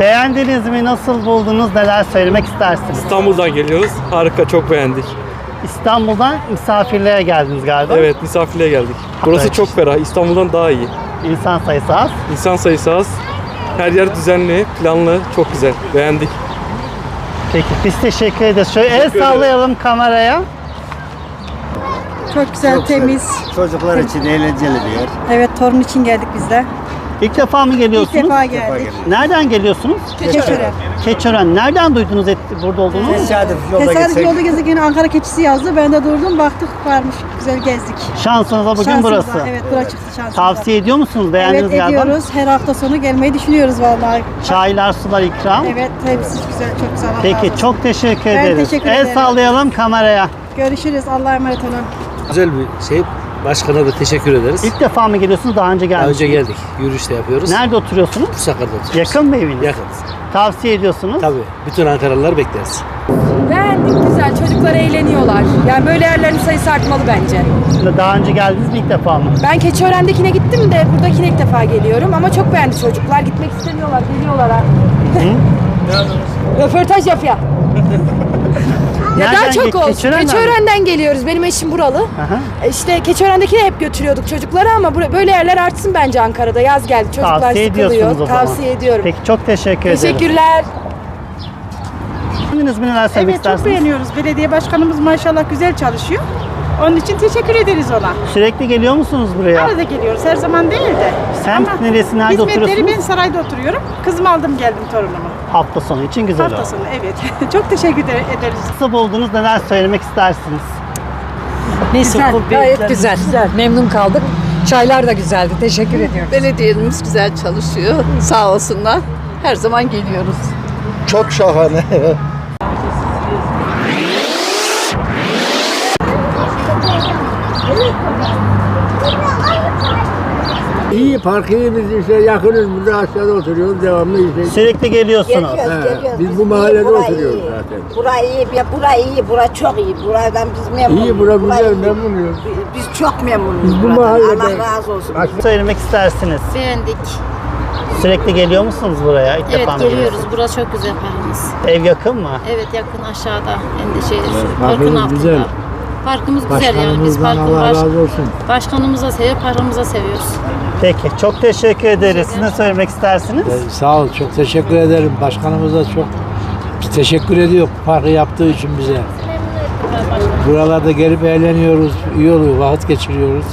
Beğendiniz mi? Nasıl buldunuz? Neler söylemek istersiniz? İstanbul'dan geliyoruz. Harika, çok beğendik. İstanbul'dan misafirliğe geldiniz galiba. Evet, misafirliğe geldik. Burası Evet. çok ferah. İstanbul'dan daha iyi. İnsan sayısı az. İnsan sayısı az. Her yer düzenli, planlı, çok güzel. Beğendik. Peki biz teşekkür ederiz. Şöyle el Teşekkür ederim. sallayalım kameraya. Çok güzel, temiz. Çocuklar için eğlenceli bir yer. Evet, torun için geldik biz de. İlk defa mı İlk geliyorsunuz? defa geldik. Nereden geliyorsunuz? Keçiören. Keçören. Nereden duydunuz et, burada olduğunu? Tesadüf yolda Tesadüf yolda gezerken Ankara keçisi yazdı. Ben de durdum, baktık varmış. Güzel gezdik. Şansınıza bugün Şansımıza, burası. Evet, burası çıktı şansımıza. Tavsiye ediyor musunuz? Beğendiniz Evet, galiba. ediyoruz. Her hafta sonu gelmeyi düşünüyoruz vallahi. Çaylar, sular ikram. Evet, hepsi güzel, çok güzel. Peki çok teşekkür Ben ederiz. teşekkür El ederim. sallayalım kameraya. Görüşürüz. Allah'a emanet olun. Güzel bir şey. Başkana da teşekkür ederiz. İlk defa mı geliyorsunuz? Daha önce Daha geldiniz. önce geldik. Yürüyüş de yapıyoruz. Nerede oturuyorsunuz? Bursaka'da oturuyoruz. Yakın mı eviniz? Yakınız. Tavsiye ediyorsunuz. Tabii. Bütün Ankaralılar bekleriz. Beğendik güzel. Çocuklar eğleniyorlar. Yani böyle yerlerin sayısı artmalı bence. Daha önce geldiniz mi ilk defa mı? Ben Keçiören'dekine gittim de buradakine ilk defa geliyorum ama çok beğendi çocuklar. Gitmek istemiyorlar, geliyorlar ha. Röportaj yap ya. Ya daha Nereden çok ge- olsun. Keçiören'den mi? Keçiören'den geliyoruz. Benim eşim buralı. Aha. E İşte Keçiören'dekine hep götürüyorduk çocukları ama bura- böyle yerler artsın bence Ankara'da. Yaz geldi. Çocuklar Tavsiye sıkılıyor. ediyorsunuz o zaman. Tavsiye ediyorum. Peki çok teşekkür ederim. Teşekkürler. Beğendiniz mi neler söylemek Evet çok istersiniz? beğeniyoruz. Belediye başkanımız maşallah güzel çalışıyor. Onun için teşekkür ederiz ona. Sürekli geliyor musunuz buraya? Arada geliyoruz. Her zaman değil de. Semt Ama neresi, nerede hizmetleri oturuyorsunuz? ben sarayda oturuyorum. Kızımı aldım geldim torunumu. Hafta sonu için güzel Hafta oldu. sonu evet. çok teşekkür eder- ederiz. Nasıl buldunuz? Neler söylemek istersiniz? Güzel, gayet güzel. Memnun kaldık. Çaylar da güzeldi. Teşekkür ediyorum. Belediyemiz güzel çalışıyor. Sağ olsunlar. Her zaman geliyoruz. Çok şahane. İyi park iyi biz işte yakınız burada aşağıda oturuyoruz devamlı işte. Sürekli geliyorsunuz. He, biz bu mahallede oturuyoruz zaten. Bura iyi, ya bura iyi, bura çok iyi. Buradan biz memnunuz. İyi bura güzel iyi. memnunuz. Biz çok memnunuz Biz bu buradan. mahallede- Allah razı olsun. Söylemek istersiniz. Beğendik. Sürekli geliyor musunuz buraya? İlk Evet defa mı geliyoruz. geliyorsunuz? Burası çok güzel parkımız. Ev yakın mı? Evet yakın aşağıda. Endişe parkın altında. güzel. Parkımız güzel yani. Biz Başkanımızdan Allah baş, razı olsun. başkanımıza seviyor, parkımıza seviyoruz. Peki çok teşekkür ederiz. Siz ne söylemek istersiniz? Ee, Sağ ol çok teşekkür ederim. Başkanımıza çok teşekkür ediyor parkı yaptığı için bize. Buralarda gelip eğleniyoruz, iyi oluyor, vakit geçiriyoruz.